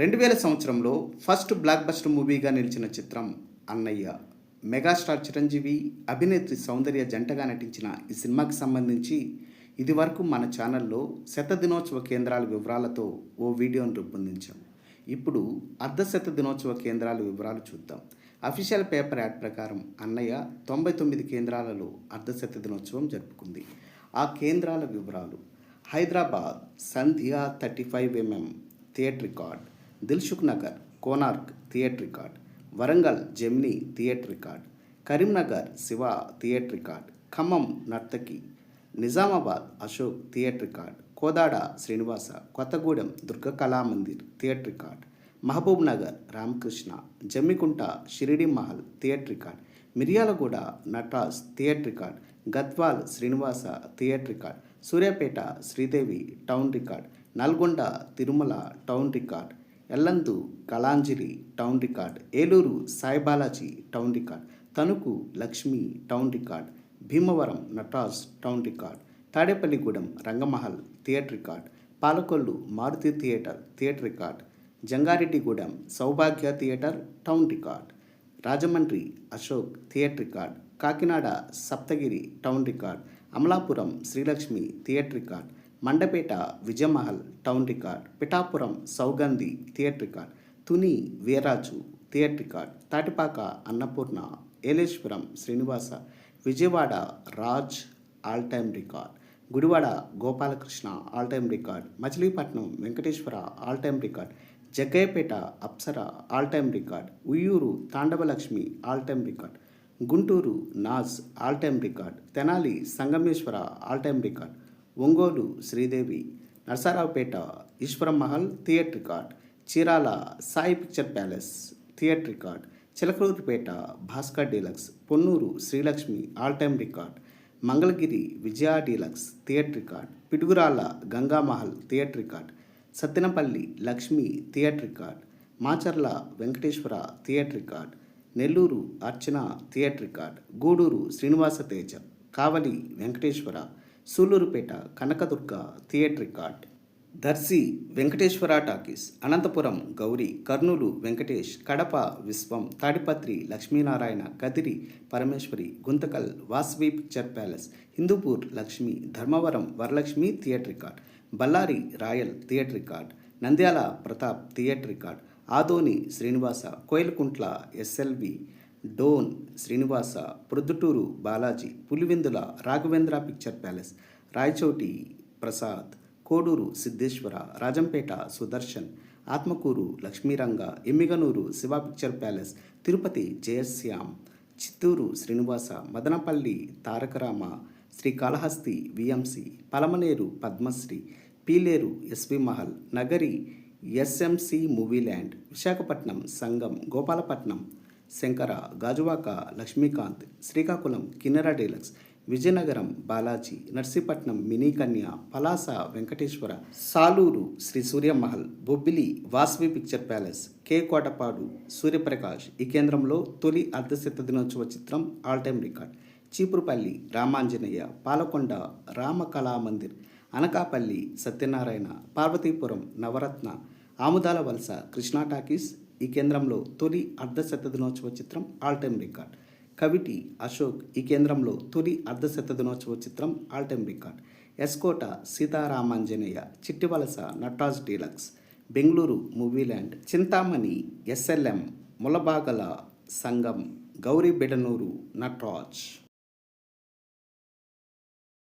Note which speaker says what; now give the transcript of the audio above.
Speaker 1: రెండు వేల సంవత్సరంలో ఫస్ట్ బ్లాక్ బస్టర్ మూవీగా నిలిచిన చిత్రం అన్నయ్య. మెగాస్టార్ చిరంజీవి అభినేత్రి సౌందర్య జంటగా నటించిన ఈ సినిమాకి సంబంధించి ఇదివరకు మన ఛానల్లో శత దినోత్సవ కేంద్రాల వివరాలతో ఓ వీడియోను రూపొందించాం. ఇప్పుడు అర్ధ శత దినోత్సవ కేంద్రాల వివరాలు చూద్దాం. అఫీషియల్ పేపర్ యాడ్ ప్రకారం అన్నయ్య తొంభై తొమ్మిది కేంద్రాలలో అర్ధ శత దినోత్సవం జరుపుకుంది. ఆ కేంద్రాల వివరాలు Hyderabad Sandhya thirty five MM theatre record. Dilsukh Nagar Konark theatre record Warangal Gemini theatre record Karimnagar Siva theatre record Khammam Narthaki Nizamabad Ashok theatre record Kodada Srinivasa Kothagudem Durga Kalamandir theatre record Mahabub Nagar Ramakrishna Jammikunta Shirdi Mahal theatre record Miryalaguda Natas theatre record Gadwal Srinivasa theatre record Suryapet Sridevi town record Nalgonda Tirumala town record Yellandu Kalanjali town record Eluru Saibalaji town record Tanuku Lakshmi town record Bhimavaram Nataj town record Tadepalligudem Rangamahal theatre record Palakollu Maruthi theatre theatre record Jangareddygudem Soubhagya theatre town record Rajahmundry Ashok theatre record Kakinada Saptagiri town record Amalapuram Srilakshmi theatre record Mandapeta Vijayamahal town record Pithapuram Sougandhi theatre record Tuni Veeraju theatre record Tatipaka Annapurna Yeleswaram Srinivasa Vijayawada Raj all time record Gudivada Gopalakrishna all time record Machilipatnam Venkateswara all time record Jaggayyapeta Apsara all time record Uyyuru Thandavalakshmi all time record Guntur Naaz all time record Tenali Sangameswara all time record Ongole Sridevi Narasaraopet Eswaram Mahal theatre record Chirala Sai picture palace theatre record Chilakaluripet Bhaskar deluxe Ponnur Srilakshmi all time record Mangalagiri Vijaya deluxe theatre record Piduguralla Gangamahal theatre record Sattenapalli Lakshmi theatre record Macherla Venkateswara theatre record Nellore Archana theatre record Gudur Srinivasa Teja Kavali Venkateswara Sullurpeta Kanakadurga theatre record Darsi Venkateswara talkies Anantapur Gowri Kurnool Venkatesh Kadapa Viswam Tadipatri Lakshminarayana Kadiri Parameswari Guntakal Vasavi picture palace Hindupur Lakshmi Dharmavaram Varalakshmi theatre record Bellary royal theatre record Nandyal Pratap theatre record Adoni Srinivasa Koilkuntla SLV Dhone Srinivasa Proddatur Balaji Pulivendula Raghavendra picture palace Rayachoti Prasad Koduru Siddheswara Rajampet Sudarshan Atmakur Lakshmiranga Emmiganur Siva picture palace Tirupati Jayashyam Chittoor Srinivasa Madanapalle Tarakarama Srikalahasti VMC Palamaner Padmasri Pileru SV Mahal Nagari SMC Movieland Visakhapatnam Sangam Gopalapatnam Sankara Gajuwaka Lakshmikanth Srikakulam Kinnera deluxe Vizianagaram Balaji Narsipatnam Minikanya Palasa Venkateswara Salur Sri Suryamahal Bobbili Vasavi picture palace K Kotapadu Suryaprakash ఈ కేంద్రంలో తొలి అర్ధశత దినోత్సవ చిత్రం all time record. Cheepurupalli Ramanjaneya Palakonda Ramakala Mandir Anakapalle Satyanarayana Parvathipuram Navaratna Amudala Valasa Krishna talkies ఈ కేంద్రంలో తొలి అర్ధశత దినోత్సవ చిత్రం all time record. Kaviti Ashok ఈ కేంద్రంలో తొలి అర్ధశత దినోత్సవ చిత్రం all time record. S Kota Sitaramanjaneya Chittivalasa Natraj deluxe Bengaluru Movieland Chintamani SLM Mulbagal Sangam Gowri Bedanuru Natraj